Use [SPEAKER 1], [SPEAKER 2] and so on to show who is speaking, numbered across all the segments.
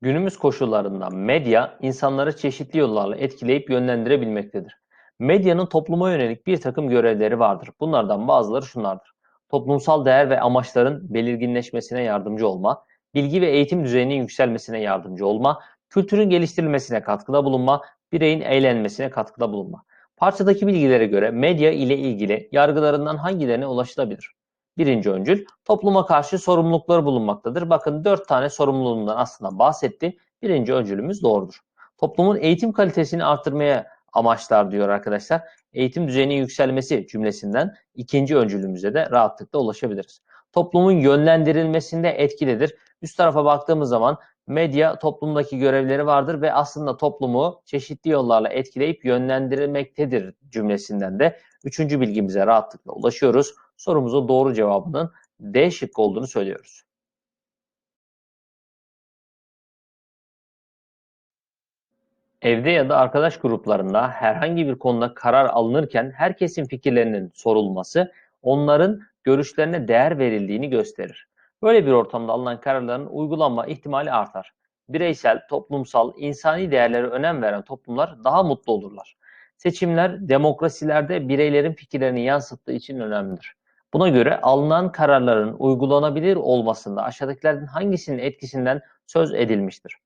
[SPEAKER 1] Günümüz koşullarında medya insanları çeşitli yollarla etkileyip yönlendirebilmektedir. Medyanın topluma yönelik bir takım görevleri vardır. Bunlardan bazıları şunlardır. Toplumsal değer ve amaçların belirginleşmesine yardımcı olma, bilgi ve eğitim düzeyinin yükselmesine yardımcı olma, kültürün geliştirilmesine katkıda bulunma, bireyin eğlenmesine katkıda bulunma. Parçadaki bilgilere göre medya ile ilgili yargılarından hangilerine ulaşılabilir? Birinci öncül topluma karşı sorumlulukları bulunmaktadır. Bakın dört tane sorumluluğundan aslında bahsetti. Birinci öncülümüz doğrudur. Toplumun eğitim kalitesini artırmaya amaçlar diyor arkadaşlar. Eğitim düzeyinin yükselmesi cümlesinden ikinci öncülümüze de rahatlıkla ulaşabiliriz. Toplumun yönlendirilmesinde etkilidir. Üst tarafa baktığımız zaman medya toplumdaki görevleri vardır ve aslında toplumu çeşitli yollarla etkileyip yönlendirmektedir cümlesinden de üçüncü bilgimize rahatlıkla ulaşıyoruz. Sorumuzun doğru cevabının D şıkkı olduğunu söylüyoruz. Evde ya da arkadaş gruplarında herhangi bir konuda karar alınırken herkesin fikirlerinin sorulması, onların görüşlerine değer verildiğini gösterir. Böyle bir ortamda alınan kararların uygulanma ihtimali artar. Bireysel, toplumsal, insani değerlere önem veren toplumlar daha mutlu olurlar. Seçimler demokrasilerde bireylerin fikirlerini yansıttığı için önemlidir. Buna göre alınan kararların uygulanabilir olmasında aşağıdakilerden hangisinin etkisinden söz edilmiştir?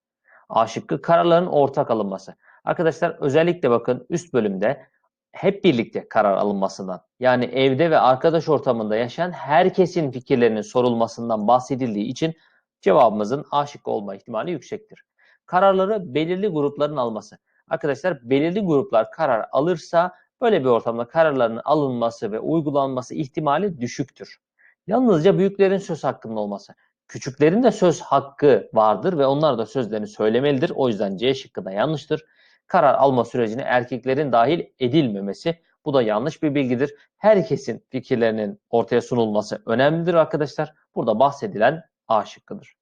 [SPEAKER 1] A şıkkı kararların ortak alınması. Arkadaşlar özellikle bakın üst bölümde hep birlikte karar alınmasından yani evde ve arkadaş ortamında yaşayan herkesin fikirlerinin sorulmasından bahsedildiği için cevabımızın A şıkkı olma ihtimali yüksektir. Kararları belirli grupların alması. Arkadaşlar belirli gruplar karar alırsa böyle bir ortamda kararların alınması ve uygulanması ihtimali düşüktür. Yalnızca büyüklerin söz hakkının olması. Küçüklerin de söz hakkı vardır ve onlar da sözlerini söylemelidir. O yüzden C şıkkı da yanlıştır. Karar alma sürecine erkeklerin dahil edilmemesi bu da yanlış bir bilgidir. Herkesin fikirlerinin ortaya sunulması önemlidir arkadaşlar. Burada bahsedilen A şıkkıdır.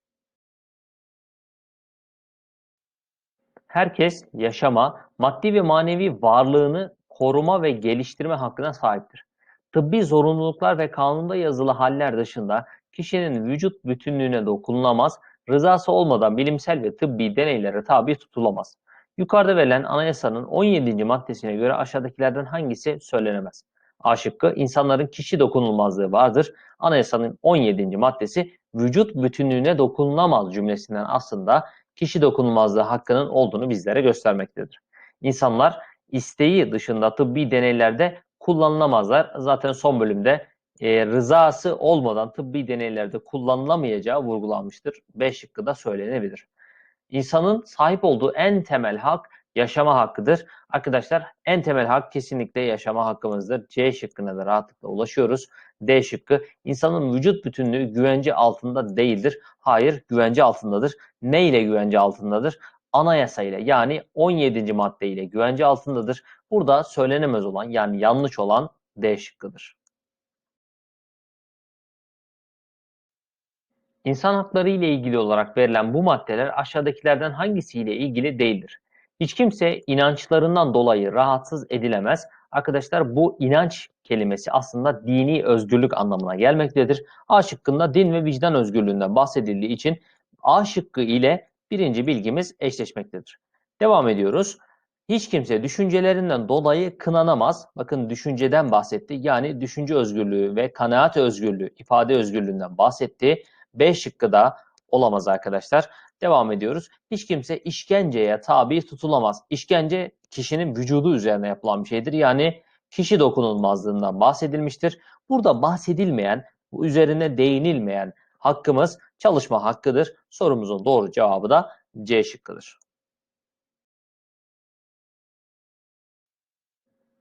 [SPEAKER 1] Herkes yaşama, maddi ve manevi varlığını koruma ve geliştirme hakkına sahiptir. Tıbbi zorunluluklar ve kanunda yazılı haller dışında kişinin vücut bütünlüğüne dokunulamaz, rızası olmadan bilimsel ve tıbbi deneylere tabi tutulamaz. Yukarıda verilen anayasanın 17. maddesine göre aşağıdakilerden hangisi söylenemez? A şıkkı insanların kişi dokunulmazlığı vardır. Anayasanın 17. maddesi vücut bütünlüğüne dokunulamaz cümlesinden aslında kişi dokunulmazlığı hakkının olduğunu bizlere göstermektedir. İnsanlar isteği dışında tıbbi deneylerde kullanılamazlar. Zaten son bölümde e, rızası olmadan tıbbi deneylerde kullanılamayacağı vurgulanmıştır. B şıkkı da söylenebilir. İnsanın sahip olduğu en temel hak yaşama hakkıdır. Arkadaşlar en temel hak kesinlikle yaşama hakkımızdır. C şıkkına da rahatlıkla ulaşıyoruz. D şıkkı insanın vücut bütünlüğü güvence altında değildir. Hayır güvence altındadır. Ne ile güvence altındadır? Anayasa ile yani 17. madde ile güvence altındadır. Burada söylenemez olan yani yanlış olan D şıkkıdır. İnsan hakları ile ilgili olarak verilen bu maddeler aşağıdakilerden hangisiyle ilgili değildir? Hiç kimse inançlarından dolayı rahatsız edilemez. Arkadaşlar bu inanç kelimesi aslında dini özgürlük anlamına gelmektedir. A şıkkında din ve vicdan özgürlüğünden bahsedildiği için A şıkkı ile birinci bilgimiz eşleşmektedir. Devam ediyoruz. Hiç kimse düşüncelerinden dolayı kınanamaz. Bakın düşünceden bahsetti. Yani düşünce özgürlüğü ve kanaat özgürlüğü, ifade özgürlüğünden bahsetti. B şıkkı da olamaz arkadaşlar. Devam ediyoruz. Hiç kimse işkenceye tabi tutulamaz. İşkence kişinin vücudu üzerine yapılan bir şeydir. Yani kişi dokunulmazlığından bahsedilmiştir. Burada bahsedilmeyen, üzerine değinilmeyen hakkımız çalışma hakkıdır. Sorumuzun doğru cevabı da C şıkkıdır.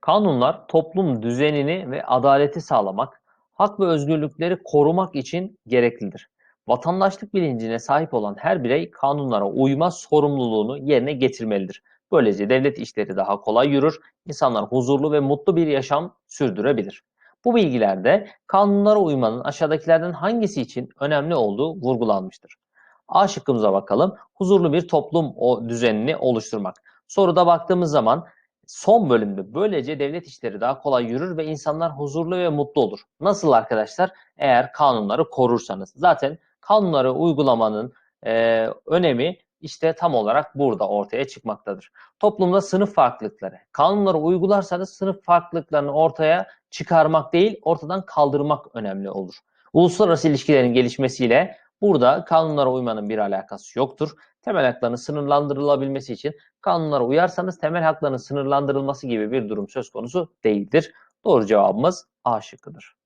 [SPEAKER 1] Kanunlar toplum düzenini ve adaleti sağlamak, hak ve özgürlükleri korumak için gereklidir. Vatandaşlık bilincine sahip olan her birey kanunlara uyma sorumluluğunu yerine getirmelidir. Böylece devlet işleri daha kolay yürür, insanlar huzurlu ve mutlu bir yaşam sürdürebilir. Bu bilgilerde kanunlara uymanın aşağıdakilerden hangisi için önemli olduğu vurgulanmıştır. A şıkkımıza bakalım. Huzurlu bir toplum o düzenini oluşturmak. Soruda baktığımız zaman son bölümde böylece devlet işleri daha kolay yürür ve insanlar huzurlu ve mutlu olur. Nasıl arkadaşlar? Eğer kanunları korursanız. Zaten kanunları uygulamanın e, önemi işte tam olarak burada ortaya çıkmaktadır. Toplumda sınıf farklılıkları, kanunları uygularsanız sınıf farklılıklarını ortaya çıkarmak değil, ortadan kaldırmak önemli olur. Uluslararası ilişkilerin gelişmesiyle burada kanunlara uymanın bir alakası yoktur. Temel hakların sınırlandırılabilmesi için kanunlara uyarsanız temel hakların sınırlandırılması gibi bir durum söz konusu değildir. Doğru cevabımız A şıkkıdır.